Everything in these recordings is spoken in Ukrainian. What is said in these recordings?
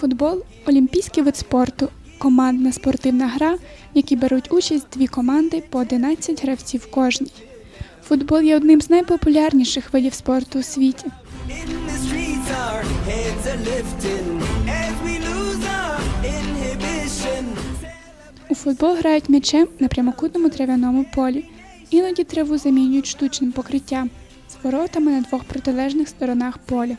Футбол олімпійський вид спорту, командна спортивна гра, в якій беруть участь дві команди по 11 гравців кожній. Футбол є одним з найпопулярніших видів спорту у світі. У футбол грають м'ячем на прямокутному трав'яному полі. Іноді траву замінюють штучним покриттям з воротами на двох протилежних сторонах поля.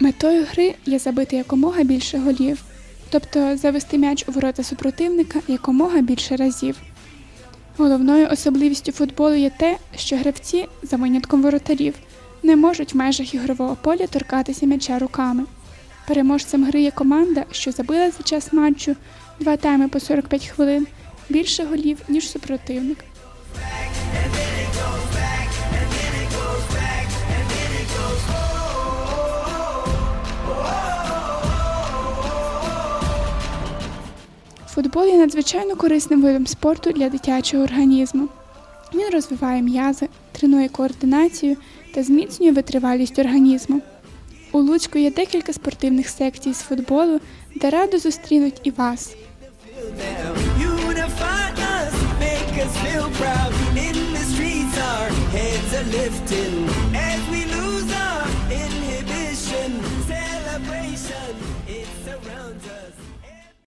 Метою гри є забити якомога більше голів, тобто завести м'яч у ворота супротивника якомога більше разів. Головною особливістю футболу є те, що гравці, за винятком воротарів, не можуть в межах ігрового поля торкатися м'яча руками. Переможцем гри є команда, що забила за час матчу два тайми по 45 хвилин більше голів, ніж супротивник. Футбол є надзвичайно корисним видом спорту для дитячого організму. Він розвиває м'язи, тренує координацію та зміцнює витривалість організму. У Луцьку є декілька спортивних секцій з футболу, де радо зустрінуть і вас. It's around us.